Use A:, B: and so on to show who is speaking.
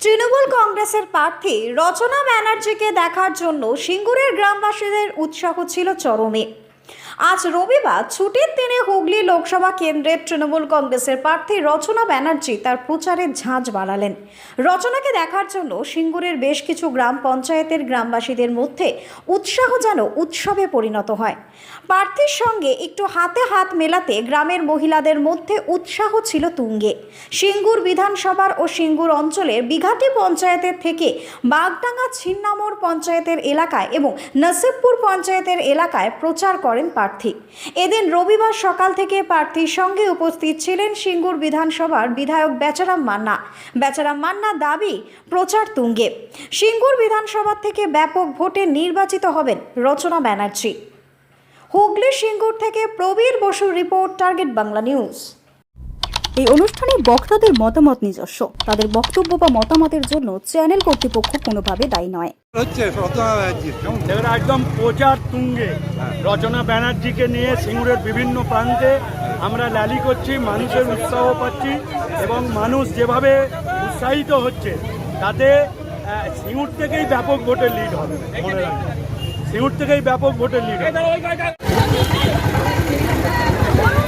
A: তৃণমূল কংগ্রেসের প্রার্থী রচনা ব্যানার্জিকে দেখার জন্য সিঙ্গুরের গ্রামবাসীদের উৎসাহ ছিল চরমে। আজ রবিবার ছুটির দিনে হুগলি লোকসভা কেন্দ্রের তৃণমূল কংগ্রেসের প্রার্থী রচনা ব্যানার্জি তার প্রচারের ঝাঁজ বাড়ালেন। রচনাকে দেখার জন্য সিঙ্গুরের বেশ কিছু গ্রাম পঞ্চায়েতের গ্রামবাসীদের মধ্যে উৎসাহ যেন উৎসবে পরিণত হয়। প্রার্থীর সঙ্গে একটু হাতে হাত মেলাতে গ্রামের মহিলাদের মধ্যে উৎসাহ ছিল তুঙ্গে। সিঙ্গুর বিধানসভার ও সিঙ্গুর অঞ্চলের বিঘাটি পঞ্চায়েতের থেকে বাগডাঙ্গা ছিন্নামোড় পঞ্চায়েতের এলাকায় এবং নসিবপুর পঞ্চায়েতের এলাকায় প্রচার করেন প্রার্থী। এদিন রবিবার সকাল থেকে প্রার্থীর সঙ্গে উপস্থিত ছিলেন সিঙ্গুর বিধানসভার বিধায়ক বেচারাম মান্না। বেচারাম মান্না দাবি, প্রচার তুঙ্গে। সিঙ্গুর বিধানসভা থেকে ব্যাপক ভোটে নির্বাচিত হবেন রচনা ব্যানার্জি। হুগলি সিঙ্গুর থেকে প্রবীর বসুর রিপোর্ট, টার্গেট বাংলা নিউজ।
B: এই অনুষ্ঠানে বক্তাদের মতামত নিজস্ব। তাদের বক্তব্য বা মতামতের জন্য চ্যানেল কর্তৃপক্ষ কোনোভাবে দায়ী নয়।
C: হচ্ছে
D: একদম প্রচার তুঙ্গে। রচনা ব্যানার্জিকে নিয়ে সিঙ্গুরের বিভিন্ন প্রান্তে আমরা র্যালি করছি মানুষের উৎসাহ পাচ্ছি এবং মানুষ যেভাবে উৎসাহিত হচ্ছে তাতে সিঙ্গুর থেকেই ব্যাপক ভোটের লিড হবে মনে রাখবেন। সিঙ্গুর থেকেই ব্যাপক ভোটের লিড হবে
C: এই আমার একটু খাওয়া না